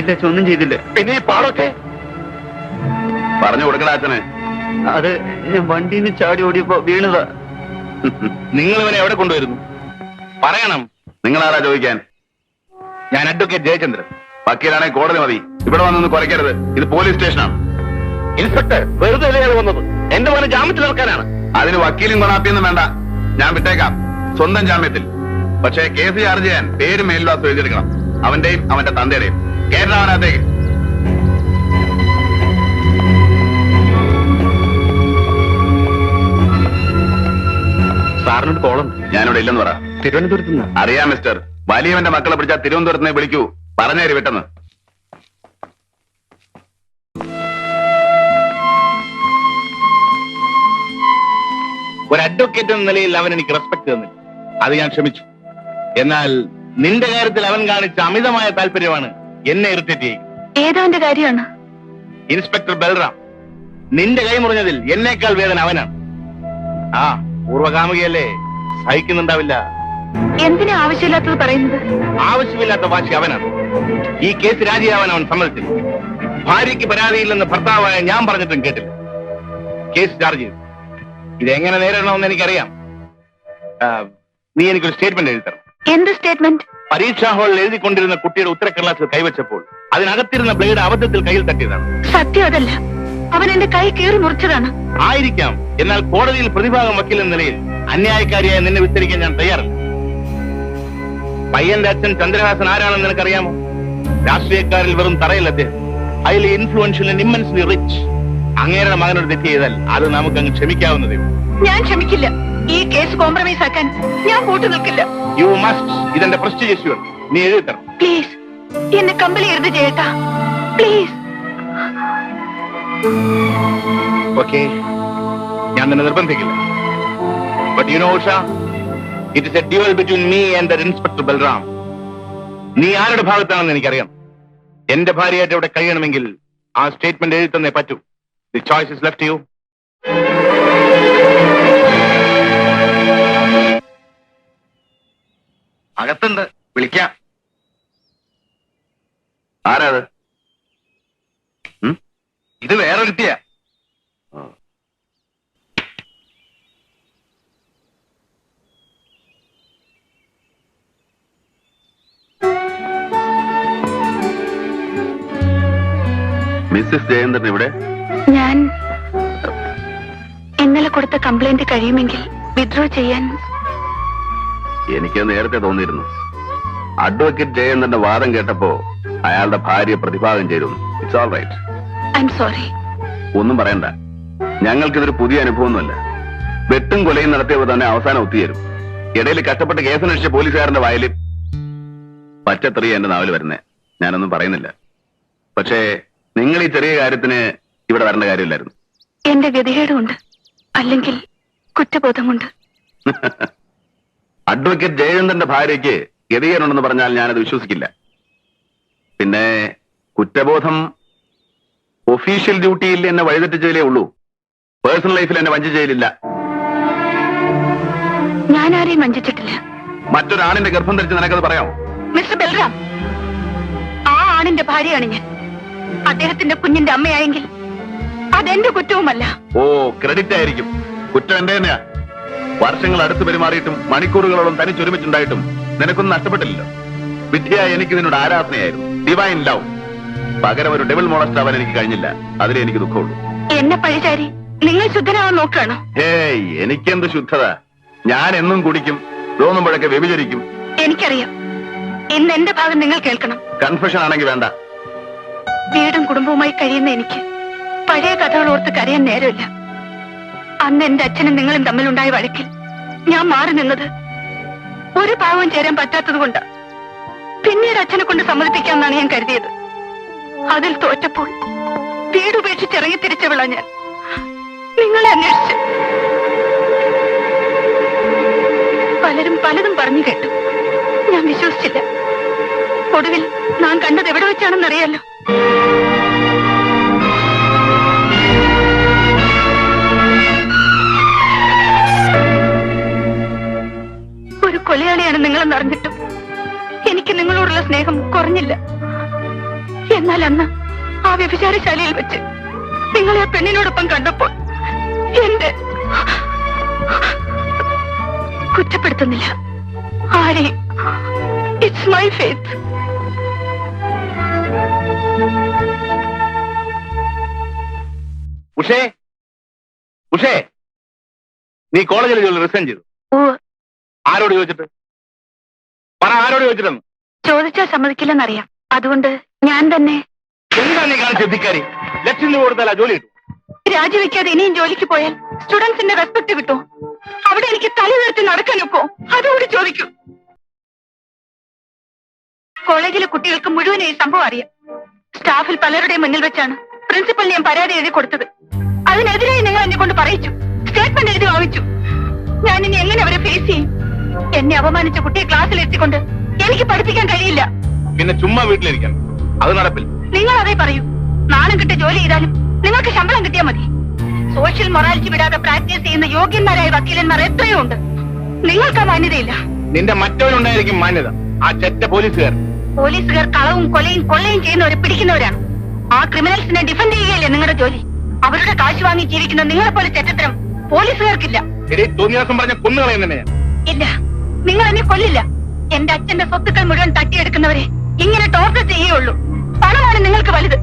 ഇല്ല ഒന്നും ചെയ്തില്ല. പിന്നെ ഈ പാടൊക്കെ? പറഞ്ഞു കൊടുക്കണ അച്ഛനെ. അത് ഞാൻ വണ്ടിയിൽ നിന്ന് ചാടി ഓടിയപ്പോ വീണതാ. നിങ്ങൾ ഇവനെ എവിടെ കൊണ്ടുവരുന്നു? പറയണം. നിങ്ങൾ ആരാ ചോദിക്കാൻ? ഞാൻ അഡ്വക്കേറ്റ് ജയചന്ദ്രൻ. വക്കീലാണെങ്കിൽ കോടതി മതി. ഇവിടെ വന്നൊന്ന് കുറയ്ക്കരുത്. ഇത് പോലീസ് സ്റ്റേഷനാണ്. ഇൻസ്പെക്ടർ വെറുതെ അല്ലേ വന്നത്. എന്റെ മോനെ ജാമ്യത്തിൽ ഇറക്കാനാണ്. അതിന് വക്കീലും കൊണാപ്പിയൊന്നും വേണ്ട. ഞാൻ വിട്ടേക്കാം. സ്വന്തം ജാമ്യത്തിൽ. പക്ഷേ കേസ് ചാർജ് ചെയ്യാൻ പേര് മേൽവാസം എഴുതിയെടുക്കണം. അവന്റെയും അവന്റെ തന്തയുടെയും. കേരള അവനകത്തേക്ക് സാറിനോട് കോളുണ്ട് ഞാനിവിടെ ഇല്ലെന്ന് പറ. തിരുവനന്തപുരത്ത് നിന്ന്? അറിയാം മിസ്റ്റർ. വലിയവന്റെ മക്കളെ പിടിച്ചാൽ തിരുവനന്തപുരത്ത് നിന്ന് വിളിക്കൂ. പറഞ്ഞേര് വിട്ടെന്ന് ഒരു അഡ്വക്കേറ്റ് എന്ന നിലയിൽ അവൻ എനിക്ക് റെസ്പെക്ട് തന്നില്ല. അത് ഞാൻ ക്ഷമിച്ചു. എന്നാൽ നിന്റെ കാര്യത്തിൽ അവൻ കാണിച്ച അമിതമായ താല്പര്യമാണ് എന്നെ ഇറിറ്റേറ്റ് ചെയ്യും. ഏതവന്റെ കാര്യമാണ്? ഇൻസ്പെക്ടർ ബൽറാം. നിന്റെ കൈ മുറിഞ്ഞതിൽ എന്നേക്കാൾ വേദന അവനാണ്. ആ പൂർവകാമുകയല്ലേ സഹിക്കുന്നുണ്ടാവില്ല. എന്തിനാ ആവശ്യമില്ലാത്തത് പറയുന്നത്? ആവശ്യമില്ലാത്ത വാശി അവനാണ്. ഈ കേസ് രാജിയാവാൻ അവൻ സമ്മതിച്ചില്ല. ഭാര്യയ്ക്ക് പരാതിയില്ലെന്ന് ഭർത്താവായ ഞാൻ പറഞ്ഞിട്ടും കേട്ടില്ല. കേസ് ചാർജ് ചെയ്തു. ഇതെങ്ങനെ നേരിടണമെന്ന് എനിക്കറിയാം. നീ എനിക്കൊരു സ്റ്റേറ്റ്മെന്റ് എഴുതി തരണം. എന്ത് സ്റ്റേറ്റ്മെന്റ്? പരീക്ഷാ ഹാളിൽ എഴുതിക്കൊണ്ടിരുന്ന കുട്ടിയുടെ ഉത്തരക്കടലാസിൽ കൈവച്ചപ്പോൾ അതിനകത്തിരുന്ന ബ്ലേഡ് അബദ്ധത്തിൽ കയ്യിൽ തട്ടിയതാണ്. സത്യം അതല്ല. അവൻ എന്റെ കൈ കീറി മുറിച്ചതാണ്. ആയിരിക്കാം. എന്നാൽ കോടതിയിൽ പ്രതിഭാഗം വക്കീൽ എന്ന നിലയിൽ അന്യായക്കാരിയായി നിന്നെ വിസ്തരിക്കാൻ ഞാൻ തയ്യാറല്ല. പയ്യന്റെ അച്ഛൻ ചന്ദ്രഹാസൻ ആരാണെന്ന് നിനക്കറിയാമോ? രാഷ്ട്രീയക്കാരിൽ വെറും തറയിൽ അദ്ദേഹം. അതിൽ ഇൻഫ്ലുവൻഷ്യൽ ഇമ്മൻസ്ലി റിച്ച് അങ്ങേരുടെ മകനോട് തെറ്റ് ചെയ്താൽ അത് നമുക്ക് അങ്ങ് ക്ഷമിക്കാവുന്നതേ ഞാൻ ക്ഷമിക്കില്ല. ഈ കേസ് കോംപ്രമൈസ് ആക്കാൻ ഞാൻ കൂട്ടു നിൽക്കില്ല. യു മസ്റ്റ് ഇതെന്റെ പ്രസ്റ്റീജ് ഇഷ്യൂ നീ എഴുതി തരണം. പ്ലീസ് എന്നെ കമ്പലി എഴുതി ചെയ്യട്ടാ. പ്ലീസ് ഓക്കെ ഞാൻ നിന്നെ നിർബന്ധിക്കില്ല. But you know Usha it is a duel between me and the inspector Balram നീ ആരുടെ ഭാഗത്താണെന്ന് എനിക്കറിയാം എന്റെ ഭാര്യയായിട്ട് ഇവിടെ കഴിയണമെങ്കിൽ ആ സ്റ്റേറ്റ്മെന്റ് എഴുതി തന്നേ പറ്റൂ. The choice is left you അകത്തുണ്ട്. വിളിക്കാം. ആരാത്? ഇത് ഇത് കിട്ടിയ മിസ്സിസ് ജയേന്ദ്രൻ ഇവിടെ കൊടുത്ത കംപ്ലൈന്റ് കഴിയുമെങ്കിൽ വിഡ്രോ ചെയ്യാൻ എനിക്ക് നേരത്തെ തോന്നിയിരുന്നു. അഡ്വക്കേറ്റ് ജയന്തന്റെ വാദം കേട്ടപ്പോ അയാളുടെ ഭാര്യ പ്രതിഭാഗം ചെയ്തിരുന്നു it's all right I'm sorry ഒന്നും പറയണ്ട. ഞങ്ങൾക്കിതൊരു പുതിയ അനുഭവമൊന്നുമല്ല. വെട്ടും കൊലയും നടത്തിയവർ തന്നെ അവസാനം ഒത്തുചേരും ഇടയിൽ കഷ്ടപ്പെട്ട് കേസന്വേഷിച്ച പോലീസുകാരന്റെ വായിൽ പച്ചത്തെറിയ എന്റെ നാവിൽ വരുന്നേ. ഞാനൊന്നും പറയുന്നില്ല. പക്ഷേ നിങ്ങൾ ഈ ചെറിയ കാര്യത്തിന് ഇവിടെ വരേണ്ട കാര്യമില്ലായിരുന്നു. എന്റെ ഗതികേടുമുണ്ട് അല്ലെങ്കിൽ കുറ്റബോധമുണ്ട്. അഡ്വക്കേറ്റ് ജയചന്ദ്രന്റെ ഭാര്യയ്ക്ക് ഗതികേടുണ്ടെന്ന് പറഞ്ഞാൽ ഞാനത് വിശ്വസിക്കില്ല. പിന്നെ കുറ്റബോധം ഒഫീഷ്യൽ ഡ്യൂട്ടിയിൽ എന്നെ വഴിതെറ്റിച്ചതിലേ ഉള്ളൂ. പേഴ്സണൽ ലൈഫിൽ എന്നെ വഞ്ചിച്ചതിലില്ല ഞാൻ ആരെയും വഞ്ചിച്ചിട്ടില്ല. മറ്റൊരാണിന്റെ ഗർഭം ധരിച്ച് നിനക്കത് പറയാം മിസ്റ്റർ ബൽറാം ആ ആണിന്റെ ഭാര്യയാണ് ഞാൻ. അദ്ദേഹത്തിന്റെ കുഞ്ഞിന്റെ അമ്മയായെങ്കിൽ അതെന്റെ കുറ്റവുമല്ല. ഓ ക്രെഡിറ്റ് ആയിരിക്കും. കുറ്റം എന്റെ തന്നെയാ വർഷങ്ങൾ അടുത്ത് പെരുമാറിയിട്ടും മണിക്കൂറുകളോളം തനിച്ചൊരുമിച്ചുണ്ടായിട്ടും നിനക്കൊന്നും നഷ്ടപ്പെട്ടില്ലല്ലോ. വിദ്യയായ എനിക്ക് നിന്നോട് ആരാധനയായിരുന്നു. ഡിവൈൻ ലവ് പകരം ഒരു ഡെവിൾ മോളസ്റ്റ് ആവാൻ എനിക്ക് കഴിഞ്ഞില്ല. അതിലേ എനിക്ക് ദുഃഖമുള്ളൂ. എന്നെ പഴിചാരി നിങ്ങൾ ശുദ്ധനാവാൻ നോക്കുകയാണോ? ഹേയ് എനിക്കെന്ത് ശുദ്ധത? ഞാൻ എന്നും കുടിക്കും തോന്നുമ്പോഴൊക്കെ വ്യഭിചരിക്കും. എനിക്കറിയാം. ഇന്ന് എന്റെ ഭാഗം നിങ്ങൾ കേൾക്കണം. കൺഫ്യൂഷൻ ആണെങ്കിൽ വേണ്ട. വീടും കുടുംബവുമായി കഴിയുന്ന എനിക്ക് പഴയ കഥകൾ ഓർത്ത് കരയാൻ നേരമില്ല. അന്ന് എന്റെ അച്ഛനും നിങ്ങളും തമ്മിലുണ്ടായ വഴക്കിൽ ഞാൻ മാറി നിന്നത് ഒരു പാവം ചേരാൻ പറ്റാത്തത് കൊണ്ട്. പിന്നീട് അച്ഛനെ കൊണ്ട് സമ്മതിപ്പിക്കാമെന്നാണ് ഞാൻ കരുതിയത്. അതിൽ തോറ്റപ്പോൾ വീട് ഉപേക്ഷിച്ചിറങ്ങി തിരിച്ചവിള ഞാൻ. നിങ്ങളെ അന്വേഷിച്ച്. പലരും പലതും പറഞ്ഞു കേട്ടു. ഞാൻ വിശ്വസിച്ചില്ല. ഒടുവിൽ നാം കണ്ടത് എവിടെ വെച്ചാണെന്നറിയാലോ. ഒരു കൊലയാളിയാണ് നിങ്ങളെന്ന് അറിഞ്ഞിട്ടും എനിക്ക് നിങ്ങളോടുള്ള സ്നേഹം കുറഞ്ഞില്ല. എന്നാൽ അന്ന് ആ വ്യഭിചാരശാലയിൽ വെച്ച് നിങ്ങളെ ആ പെണ്ണിനോടൊപ്പം കണ്ടപ്പോൾ എന്റെ കുറ്റപ്പെടുത്തുന്നില്ല. ആരെയും ഇറ്റ്സ് മൈ ഫേത്ത് ഉഷേ ഉഷേ നീ കോളേജിൽ ജോലി റിസൈൻ ചെയ്തു. ഓ ആരോട് ചോദിച്ചിട്ട്? പറ ആരോട് ചോദിച്ചിട്ടെന്ന് ചോദിച്ചാൽ സമ്മതിക്കില്ലെന്നറിയാം. അതുകൊണ്ട് ഞാൻ തന്നെ എന്താ നീ കാണിച്ച ധിക്കാരി? ലക്ഷം രൂപ കൊടുത്താൽ ജോലി കിട്ടും? രാജിവെക്കാതെ ഇനിയും ജോലിക്ക് പോയാൽ സ്റ്റുഡൻസിന്റെ റെസ്പെക്ട് കിട്ടും. അവിടെ എനിക്ക് തല ഉയർത്തി നടക്കാനൊക്കോ അതുകൂടി ചോദിക്കൂ. കോളേജിലെ കുട്ടികൾക്ക് മുഴുവൻ ഈ സംഭവം അറിയാം. സ്റ്റാഫിൽ പലരുടെയും മുന്നിൽ വെച്ചാണ് പ്രിൻസിപ്പൽ ഞാൻ പരാതി എഴുതി കൊടുത്തത്. അതിനെതിരായി നിങ്ങൾ എന്നെ കൊണ്ട് പറയിച്ചു. സ്റ്റേറ്റ്മെന്റ് എഴുതി വാങ്ങിച്ചു. ഞാൻ ഇനി എങ്ങനെ അവരെ ഫേസ് ചെയ്യും? എന്നെ അപമാനിച്ച കുട്ടിയെ ക്ലാസ്സിൽ എത്തിക്കൊണ്ട് എനിക്ക് പഠിപ്പിക്കാൻ കഴിയില്ല. പിന്നെ ചുമ്മാ വീട്ടിലിരിക്കണം. അത് നടപ്പില്ല. നിങ്ങൾ അതേ പറയൂ. നാണം കിട്ടി ജോലി ചെയ്താലും നിങ്ങൾക്ക് ശമ്പളം കിട്ടിയാൽ മതി. സോഷ്യൽ മൊറാലിറ്റി വിടാതെ പ്രാക്ടീസ് ചെയ്യുന്ന യോഗ്യന്മാരായ വക്കീലന്മാർ എത്രയോ ഉണ്ട് നിങ്ങൾക്ക് ആ മാന്യതയില്ല. നിന്റെ മറ്റവനുണ്ടായിരിക്കും മാന്യത. ആ ചെറ്റ പോലീസുകാർ പോലീസുകാർ കളവും കൊലയും കൊള്ളയും ചെയ്യുന്നവരെ പിടിക്കുന്നവരാണ്. ആ ക്രിമിനൽസിനെ ഡിഫെൻഡ് ചെയ്യുകയല്ലേ നിങ്ങളുടെ ജോലി? അവരുടെ കാശ് വാങ്ങി ജീവിക്കുന്ന നിങ്ങളെ പോലെ ചെറ്റത്തരം പോലീസുകാർക്കില്ല. തോന്നിയാസം പറഞ്ഞ കൊന്നുകളയുന്നതിനെ ഞാൻ ഇല്ല. നിങ്ങൾ എന്നെ കൊല്ലില്ല. എന്റെ അച്ഛന്റെ സ്വത്തുക്കൾ മുഴുവൻ തട്ടിയെടുക്കുന്നവരെ ഇങ്ങനെ ടോർച്ചർ ചെയ്യുള്ളൂ പണമാണ് നിങ്ങൾക്ക് വലുത്.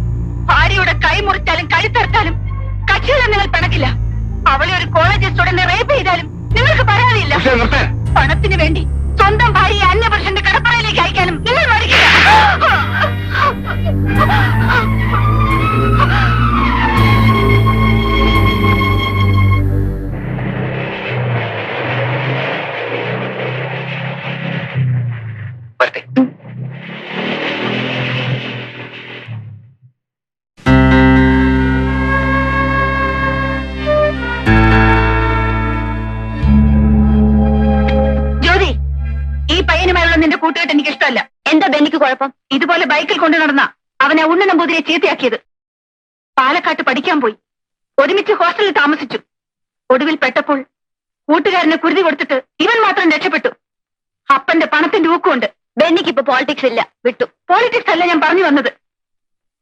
ഭാര്യയുടെ കൈ മുറിച്ചാലും കഴുത്തെടുത്താലും കക്ഷികളെ നിങ്ങൾ പിണക്കില്ല. അവളെ ഒരു കോളേജ് സ്റ്റുഡന്റ് റേപ്പ് ചെയ്താലും നിങ്ങൾക്ക് പറയാനില്ല പണത്തിന് വേണ്ടി സ്വന്തം ഭാര്യയെ അന്യപുരുഷന്റെ കടപ്പറയിലേക്ക് അയക്കാനും നിങ്ങൾ മടിക്കില്ല. കുഴപ്പം. ഇതുപോലെ ബൈക്കിൽ കൊണ്ടു നടന്ന അവനെ ഉണ്ണി നമ്പൂതിരിയെ ചീത്തയാക്കിയത്. പാലക്കാട്ട് പഠിക്കാൻ പോയി. ഒരുമിച്ച് ഹോസ്റ്റലിൽ താമസിച്ചു. ഒടുവിൽ പെട്ടപ്പോൾ കൂട്ടുകാരന് കുരുതി കൊടുത്തിട്ട് ഇവൻ മാത്രം രക്ഷപ്പെട്ടു. അപ്പന്റെ പണത്തിന്റെ ഊക്കുണ്ട്. ബെന്നിക്ക് ഇപ്പൊ പോളിറ്റിക്സ് ഇല്ല. വിട്ടു. പോളിറ്റിക്സ് അല്ല ഞാൻ പറഞ്ഞു വന്നത്.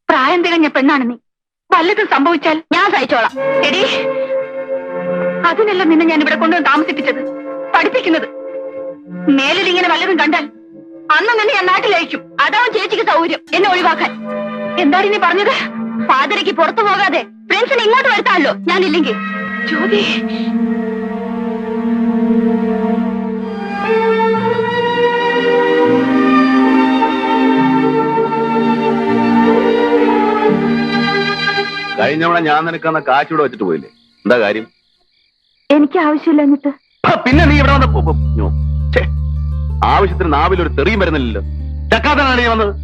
പ്രായം തികഞ്ഞ പെണ്ണാണ് നീ. വല്ലതും സംഭവിച്ചാൽ ഞാൻ സഹിച്ചോളാം. എടി അതിനല്ല നിന്നെ ഞാൻ ഇവിടെ കൊണ്ടുവന്ന് താമസിപ്പിച്ചത്. പഠിപ്പിക്കുന്നത്. മേലിൽ ഇങ്ങനെ വല്ലതും കണ്ടാൽ അന്ന് നിന്നെ ഞാൻ നാട്ടിലയക്കും. അതാവും ചേച്ചിക്ക് സൗകര്യം. എന്നെ ഒഴിവാക്കാൻ. എന്താണ് നീ പറഞ്ഞത്? ഫാദരയ്ക്ക് പുറത്തു പോകാതെ ഫ്രണ്ട്സിനെ ഇങ്ങോട്ട് വരുത്താമല്ലോ? ഞാനില്ലെങ്കിൽ. ജ്യോതി. കഴിഞ്ഞവളെ ഞാൻ നിനക്കന്ന കാശൂടെ വെച്ചിട്ട് പോയില്ലേ? എന്താ കാര്യം? എനിക്ക് ആവശ്യമില്ല എന്നിട്ട് പിന്നെ നീ ഇവിടെ വന്നപ്പോ ആവശ്യത്തിന് നാവിൽ ഒരു തെറിയും വരുന്നില്ലല്ലോ. ചക്കാത്തനാണ് നീ വന്നത്.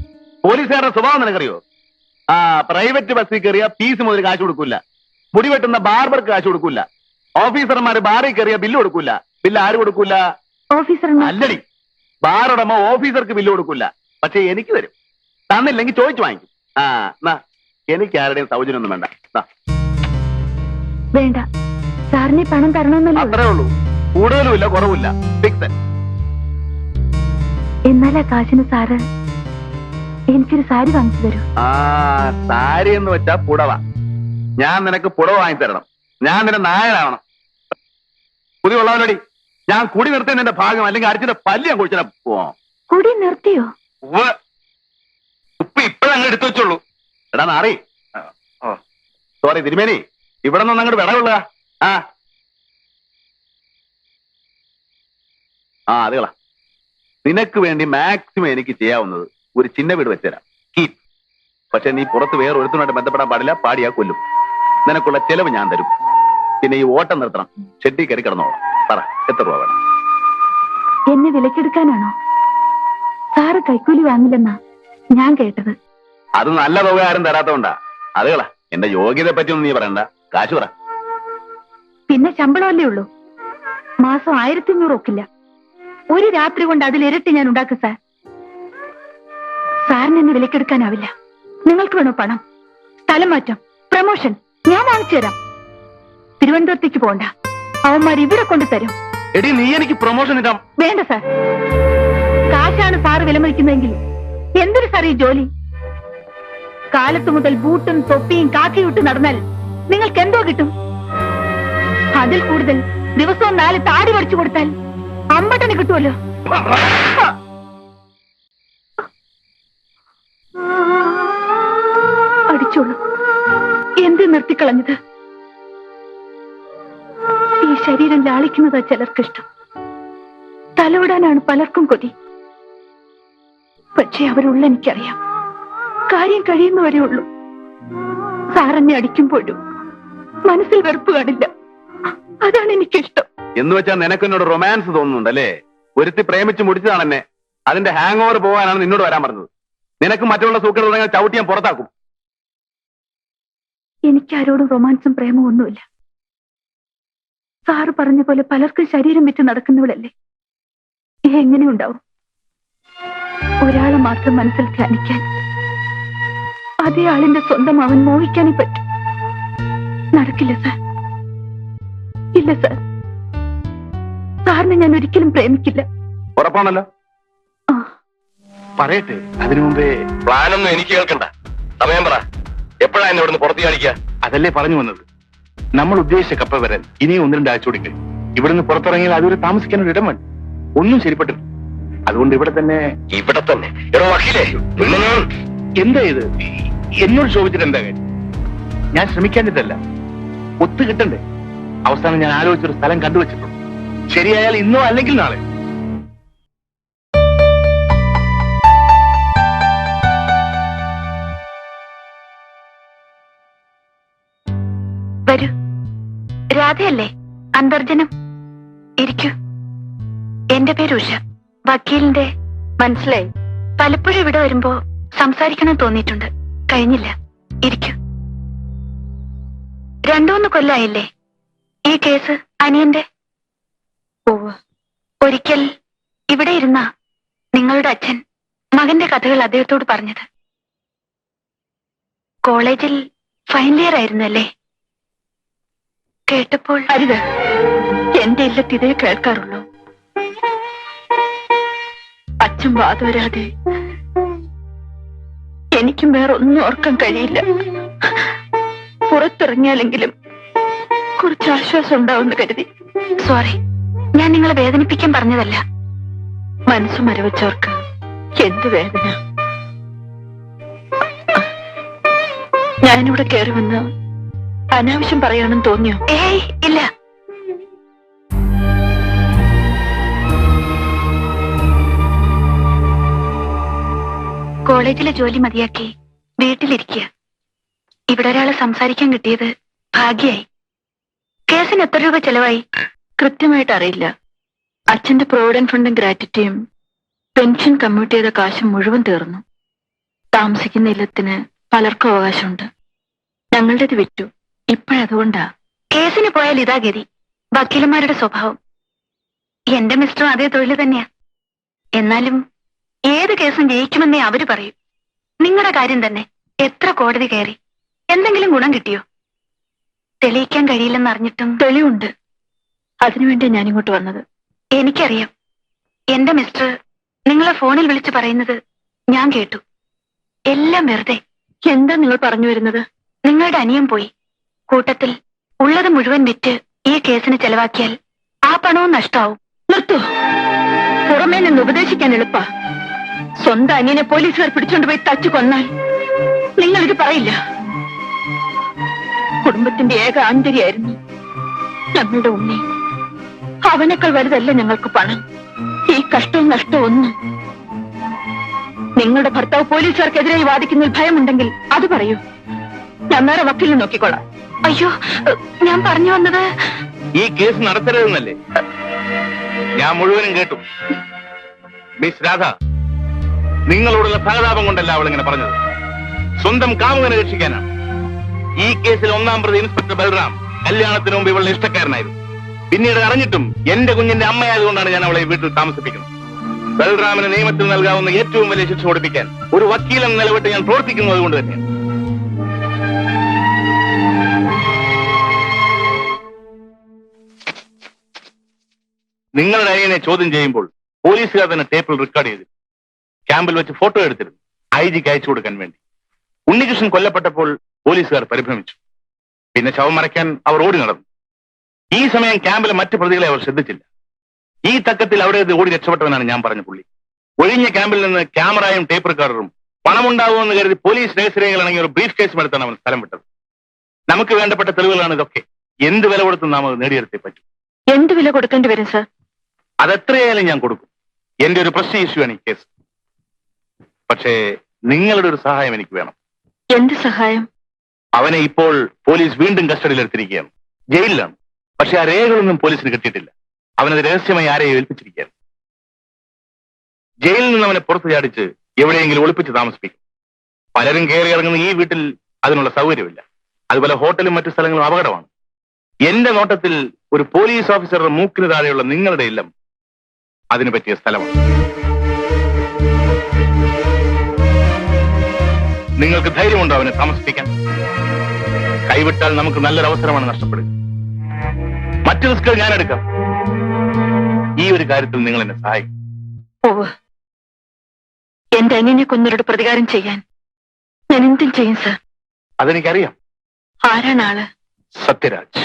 പോലീസുകാരുടെ സ്വഭാവം നിനക്കറിയോ? ആ പ്രൈവറ്റ് ബസ്സിൽ കയറിയ ഫീസ് മുതൽ കാശ് കൊടുക്കൂല. മുടി വെട്ടുന്ന ബാർബർക്ക് കാശ് കൊടുക്കൂല. ഓഫീസർമാര് ബാറിൽ കയറിയ ബില്ല് കൊടുക്കൂല. ബില്ല് ആര് കൊടുക്കൂല? ഓഫീസർ അല്ലടി. ബാറുടമ ഓഫീസർക്ക് ബില്ല് കൊടുക്കൂല. പക്ഷെ എനിക്ക് തരും. തന്നില്ലെങ്കിൽ ചോദിച്ചു വാങ്ങിക്കും. ആ എന്നാ എനിക്ക് ആരുടെയും സൗജന്യമൊന്നും വേണ്ട. വേണ്ട. സാറിന് പണം തരണമെന്നല്ലേ അത്രേ ഉള്ളൂ. കൂടുതലും ഇല്ല കുറവില്ല ആ കാശിന് സാറ് എനിക്കൊരു സാരി വാങ്ങിച്ചു തരൂ. ആ സാരി എന്ന് വെച്ചാ പുടവ. ഞാൻ നിനക്ക് പുടവ വാങ്ങി തരണം. ഞാൻ നിന്റെ നായനാവണം. പുതിയ ഉള്ളവനോടി. ഞാൻ കുടി നിർത്തി നിന്റെ ഭാഗം അല്ലെങ്കിൽ അരിച്ചിന്റെ പല്ലി ഞാൻ കുഴിച്ചാ പോവാം. കുടി നിർത്തിയോ? ഉപ്പ് ഇപ്പഴങ്ങ് എടുത്തു വെച്ചോളൂ. എടാ നാറി. സോറി തിരുമേനി. ഇവിടെ നിന്ന് അങ്ങോട്ട് വിടവുള്ള ആ. ആ അതുകളാ നിനക്ക് വേണ്ടി മാക്സിമം എനിക്ക് ചെയ്യാവുന്നത് ഒരു ചിന്ന വീട് വെച്ചുതരാം. കീപ് പക്ഷെ നീ പുറത്ത് വേറെ ഒരുത്തനുമായിട്ട് ബന്ധപ്പെടാൻ പാടില്ല പാടിയാ കൊല്ലും. നിനക്കുള്ള ചെലവ് ഞാൻ തരും. പിന്നെ ഈ ഓട്ടം നിർത്തണം. ചെട്ടി കയറി കിടന്നോളാം. പറ എത്ര രൂപ വേണം? എന്നെ വിലക്കെടുക്കാനാണോ? സാറ് കൈക്കൂലി വാങ്ങില്ലെന്നാ ഞാൻ കേട്ടത്. അത് നല്ല തുക ആരും തരാത്തോണ്ടാ അതുകളാ. എന്റെ യോഗ്യതയെ പറ്റിയൊന്നും നീ പറയണ്ട. കാശ് പറ. പിന്നെ ശമ്പളമല്ലേ ഉള്ളൂ? മാസം ആയിരത്തി അഞ്ഞൂറ് ഒക്കില്ല. ഒരു രാത്രി കൊണ്ട് അതിലിരട്ടി ഞാൻ ഉണ്ടാക്കും സാർ. സാറിന് എന്നെ വിലക്കെടുക്കാനാവില്ല. നിങ്ങൾക്ക് വേണോ പണം? സ്ഥലം മാറ്റം പ്രമോഷൻ ഞാൻ വാങ്ങിച്ചു തരാം. തിരുവനന്തപുരത്തേക്ക് പോണ്ട അവന്മാർ ഇവിടെ കൊണ്ടു തരും. എടി നീ എനിക്ക് പ്രൊമോഷൻ ഇടാം. വേണ്ട സാർ. കാശാണ് സാറ് വിലമതിക്കുന്നതെങ്കിൽ എന്തൊരു സാർ ഈ ജോലി? കാലത്ത് മുതൽ ബൂട്ടും തൊപ്പിയും കാക്കിയിട്ട് നടന്നാൽ നിങ്ങൾക്ക് എന്തോ കിട്ടും? അതിൽ കൂടുതൽ ദിവസവും നാല് താടി വടിച്ചു കൊടുത്താൽ അമ്പട്ടന് കിട്ടുമല്ലോ. അടിച്ചോളൂ. എന്ത് നിർത്തിക്കളഞ്ഞത്? ഈ ശരീരം ലാളിക്കുന്നതാ ചിലർക്കിഷ്ടം. തലോടാനാണ് പലർക്കും കൊതി. പക്ഷെ അവരുള്ള എനിക്കറിയാം. കാര്യം കഴിയുന്നവരെ ഉള്ളൂ. സാറെന്നെ അടിക്കുമ്പോഴും മനസ്സിൽ വെറുപ്പ് കാണില്ല. അതാണ് എനിക്കിഷ്ടം. എന്ന് വെച്ചാൽ നിനക്ക് എന്നോട് റൊമാൻസ് തോന്നുന്നുണ്ടല്ലേ? ഒരുത്തി പ്രേമിച്ച് മുടിച്ചതാണ് എന്നെ അതിന്റെ ഹാങ് ഓവർ പോകാനാണ് നിന്നോട് വരാൻ പറഞ്ഞത്. നിനക്ക് മറ്റുള്ള സൂക്കർ തുടങ്ങിയ ചവിട്ടി ഞാൻ പുറത്താക്കും. എനിക്കാരോടും റൊമാൻസും പ്രേമവും ഒന്നുമില്ല. സാറ് പറഞ്ഞ പോലെ പലർക്കും ശരീരം വിറ്റ് നടക്കുന്നവളല്ലേ? എങ്ങനെയുണ്ടാവും? ഒരാളെ മാത്രം മനസ്സിൽ ധ്യാനിക്കാൻ അതേ ആളിന്റെ സ്വന്തം അവൻ മോഹിക്കാനേ പറ്റും. നടക്കില്ല സാർ. ഇല്ല സാർ. സാറിനെ ഞാൻ ഒരിക്കലും പ്രേമിക്കില്ല. ഉറപ്പാണല്ലോ. പറയട്ടെ അതിനു മുമ്പേ പ്ലാനൊന്നും എനിക്ക് കേൾക്കണ്ട. സമയം പറ. എപ്പോഴാ എന്നെ ഇവിടുന്ന് പുറത്തു കാണിക്കുക അതല്ലേ പറഞ്ഞു വന്നത്. നമ്മൾ ഉദ്ദേശിച്ച കപ്പ വരാൻ ഇനിയും ഒന്ന് രണ്ട് ആഴ്ച കൂടിക്ക് ഇവിടുന്ന് പുറത്തിറങ്ങിയാൽ അതൊരു താമസിക്കാൻ ഒരു ഇടം വേണം. ഒന്നും ശരിപ്പെട്ടില്ല അതുകൊണ്ട് ഇവിടെ തന്നെ ഇവിടെ തന്നെ. എടോ വക്കീലേ എന്താ ഇത്? എന്നോട് ചോദിച്ചിട്ട് എന്താ കാര്യം? ഞാൻ ശ്രമിക്കാഞ്ഞിട്ടല്ല. ഒത്തു കിട്ടണ്ടേ? അവസാനം ഞാൻ ആലോചിച്ചൊരു സ്ഥലം കണ്ടുവച്ചിട്ടുണ്ട്. ശരിയായാൽ ഇന്നോ അല്ലെങ്കിൽ നാളെ. വരൂ. രാധയല്ലേ? അന്തർജനം. ഇരിക്കൂ. എന്റെ പേര് ഉഷ. വക്കീലിന്റെ മനസ്സിലായി. പലപ്പോഴും ഇവിടെ വരുമ്പോ സംസാരിക്കണം തോന്നിയിട്ടുണ്ട്. കഴിഞ്ഞില്ല. ഇരിക്കൂ. രണ്ടൂന്ന് കൊല്ലായില്ലേ? ഈ കേസ് അനിയന്റെ ഒരിക്കൽ ഇവിടെ ഇരുന്ന നിങ്ങളുടെ അച്ഛൻ മകന്റെ കഥകൾ അദ്ദേഹത്തോട് പറഞ്ഞത്. കോളേജിൽ ഫൈനൽ ഇയർ ആയിരുന്നു അല്ലേ കേട്ടപ്പോൾ അരുത്. എന്റെ ഇല്ലത്ത് ഇതേ കേൾക്കാറുള്ളൂ. അച്ഛൻ വാതുവരാതെ എനിക്കും വേറെ ഒന്നും ഓർക്കാൻ കഴിയില്ല. പുറത്തിറങ്ങിയാലെങ്കിലും കുറച്ച് ആശ്വാസം ഉണ്ടാവുമെന്ന് കരുതി. സോറി ഞാൻ നിങ്ങളെ വേദനിപ്പിക്കാൻ പറഞ്ഞതല്ല. മനസ്സ് മരവച്ചവർക്ക് എന്ത് വേദന? ഞാനിവിടെ കയറി വന്ന് അനാവശ്യം പറയാണെന്ന് തോന്നിയോ? ഏയ് ഇല്ല. കോളേജിലെ ജോലി മതിയാക്കി വീട്ടിലിരിക്കുക. ഇവിടെ ഒരാളെ സംസാരിക്കാൻ കിട്ടിയത് ഭാഗ്യായി. കേസിന് എത്ര രൂപ ചെലവായി? കൃത്യമായിട്ട് അറിയില്ല. അച്ഛന്റെ പ്രോവിഡന്റ് ഫണ്ടും ഗ്രാറ്റിറ്റിയും പെൻഷൻ കമ്മ്യൂട്ട് ചെയ്ത കാശും മുഴുവൻ തീർന്നു. താമസിക്കുന്ന ഇല്ലത്തിന് പലർക്കും അവകാശമുണ്ട്. ഞങ്ങളുടേത് വിറ്റു. ഇപ്പോഴതുകൊണ്ടാ. കേസിന് പോയാൽ ഇതാ ഗതി. വക്കീലന്മാരുടെ സ്വഭാവം. എന്റെ മിസ്റ്ററും അതേ തൊഴിൽ തന്നെയാ. എന്നാലും ഏത് കേസും ജയിക്കുമെന്നേ അവർ പറയും. നിങ്ങളുടെ കാര്യം തന്നെ. എത്ര കോടതി കയറി? എന്തെങ്കിലും ഗുണം കിട്ടിയോ? തെളിയിക്കാൻ കഴിയില്ലെന്നറിഞ്ഞിട്ടും തെളിവുണ്ട്. അതിനുവേണ്ടി ഞാൻ ഇങ്ങോട്ട് വന്നത്. എനിക്കറിയാം. എന്റെ മിസ്റ്റർ നിങ്ങളെ ഫോണിൽ വിളിച്ചു പറയുന്നത് ഞാൻ കേട്ടു. എല്ലാം വെറുതെ. എന്താ നിങ്ങൾ പറഞ്ഞു വരുന്നത്? നിങ്ങളുടെ അനിയം പോയി. കൂട്ടത്തിൽ ഉള്ളത് മുഴുവൻ വിറ്റ് ഈ കേസിന് ചെലവാക്കിയാൽ ആ പണവും നഷ്ടാവും. നിർത്തു. പുറമേ നിന്ന് ഉപദേശിക്കാൻ എളുപ്പ. സ്വന്തം അനിയനെ പോലീസുകാർ പിടിച്ചോണ്ട് പോയി തച്ചു കൊന്നാൽ നിങ്ങൾ ഇത് പറയില്ല. കുടുംബത്തിന്റെ ഏക ആന്തരിയായിരുന്നു നമ്മളുടെ ഉണ്ണി അവനേക്കാൾ വലുതല്ല ഞങ്ങൾക്ക് പണം? ഈ കഷ്ടവും നഷ്ടവും ഒന്നും. നിങ്ങളുടെ ഭർത്താവ് പോലീസുകാർക്കെതിരായി വാദിക്കുന്നതിൽ ഭയമുണ്ടെങ്കിൽ അത് പറയൂ. ഞാൻ നേരെ വക്കീലിനെ നോക്കിക്കോളാം. അയ്യോ ഞാൻ പറഞ്ഞു വന്നത് ഈ കേസ് നടത്തരുതെന്നല്ലേ? ഞാൻ മുഴുവനും കേട്ടു. മിസ് രാധ നിങ്ങളോടുള്ള സഹതാപം കൊണ്ടല്ല അവൾ ഇങ്ങനെ പറഞ്ഞത്. സ്വന്തം കാമുകനെ രക്ഷിക്കാനാണ്. ഈ കേസിൽ ഒന്നാം പ്രതി ഇൻസ്പെക്ടർ ബൽറാം കല്യാണത്തിന് മുമ്പ് ഇവളുടെ ഇഷ്ടക്കാരനായിരുന്നു. പിന്നീട് അറിഞ്ഞിട്ടും എന്റെ കുഞ്ഞിന്റെ അമ്മയായതുകൊണ്ടാണ് ഞാൻ അവളെ വീട്ടിൽ താമസിപ്പിക്കുന്നത്. ബൽറാമിന് നിയമത്തിൽ നൽകാവുന്ന ഏറ്റവും വലിയ ശിക്ഷ കൊടുപ്പിക്കാൻ ഒരു വക്കീലൻ നിലവിട്ട് ഞാൻ പ്രവർത്തിക്കുന്നത് കൊണ്ട് തന്നെ നിങ്ങളുടെ അനിയനെ ചോദ്യം ചെയ്യുമ്പോൾ പോലീസുകാർ തന്നെ ടേപ്പിൽ റെക്കോർഡ് ചെയ്തു. ക്യാമ്പിൽ വെച്ച് ഫോട്ടോ എടുത്തിരുന്നു. ഐ ജിക്ക് അയച്ചു കൊടുക്കാൻ വേണ്ടി. ഉണ്ണികൃഷ്ണൻ കൊല്ലപ്പെട്ടപ്പോൾ പോലീസുകാർ പരിഭ്രമിച്ചു. പിന്നെ ശവം മറയ്ക്കാൻ അവർ ഓടി നടന്നു. ഈ സമയം ക്യാമ്പിലെ മറ്റു പ്രതികളെ അവർ ശ്രദ്ധിച്ചില്ല. ഈ തക്കത്തിൽ അവിടെ ഓടി രക്ഷപ്പെട്ടവനാണ് ഞാൻ പറഞ്ഞ പുള്ളി. ഒഴിഞ്ഞ ക്യാമ്പിൽ നിന്ന് ക്യാമറയും ടേപ്പ് റെക്കോർഡറും പണമുണ്ടാവുമെന്ന് കരുതി പോലീസ് രഹസ്യരേഖകളാണെങ്കിൽ ഒരു ബ്രീഫ് കേസും എടുത്താണ് അവൻ സ്ഥലം വിട്ടത്. നമുക്ക് വേണ്ടപ്പെട്ട തെളിവുകളാണ് ഇതൊക്കെ. എന്ത് വില കൊടുത്ത് നാം അത് നേടിയെടുത്തേ പറ്റും. എന്ത് വില കൊടുക്കേണ്ടി വരും സർ? അതെത്രയായാലും ഞാൻ കൊടുക്കും. എന്റെ ഒരു പ്രശ്ന ഇഷ്യൂ ആണ് ഈ കേസ് പക്ഷേ നിങ്ങളുടെ ഒരു സഹായം എനിക്ക് വേണം. എന്ത് സഹായം? അവനെ ഇപ്പോൾ പോലീസ് വീണ്ടും കസ്റ്റഡിയിൽ എടുത്തിരിക്കുകയാണ് ജയിലിലാണ്. പക്ഷെ ആ രേഖകളൊന്നും പോലീസിന് കിട്ടിയിട്ടില്ല. അവനത് രഹസ്യമായി ആരെയും ഏൽപ്പിച്ചിരിക്കുകയാണ് ജയിലിൽ നിന്ന് അവനെ പുറത്തു ചാടിച്ച് എവിടെയെങ്കിലും ഒളിപ്പിച്ച് താമസിപ്പിക്കും. പലരും കയറി ഇറങ്ങുന്ന ഈ വീട്ടിൽ അതിനുള്ള സൗകര്യമില്ല. അതുപോലെ ഹോട്ടലും മറ്റു സ്ഥലങ്ങളും അപകടമാണ്. എന്റെ നോട്ടത്തിൽ ഒരു പോലീസ് ഓഫീസറുടെ മൂക്കിന് താഴെയുള്ള നിങ്ങളുടെ ഇല്ലം അതിന് പറ്റിയ സ്ഥലമാണ്. നിങ്ങൾക്ക് ധൈര്യമുണ്ടോ അവനെ താമസിപ്പിക്കാൻ? കൈവിട്ടാൽ നമുക്ക് നല്ലൊരു അവസരമാണ് നഷ്ടപ്പെടുക. മറ്റു റിസ്ക് ഞാൻ എടുക്കാം. ഈ ഒരു കാര്യത്തിൽ നിങ്ങൾ എന്നെ സഹായിക്കും. എന്റെ അനിയനെ കൊന്നവരോട് പ്രതികാരം ചെയ്യാൻ ഞാൻ എന്തും ചെയ്യും സർ. അതെനിക്കറിയാം. ആരാണ് ആൾ? സത്യരാജ്.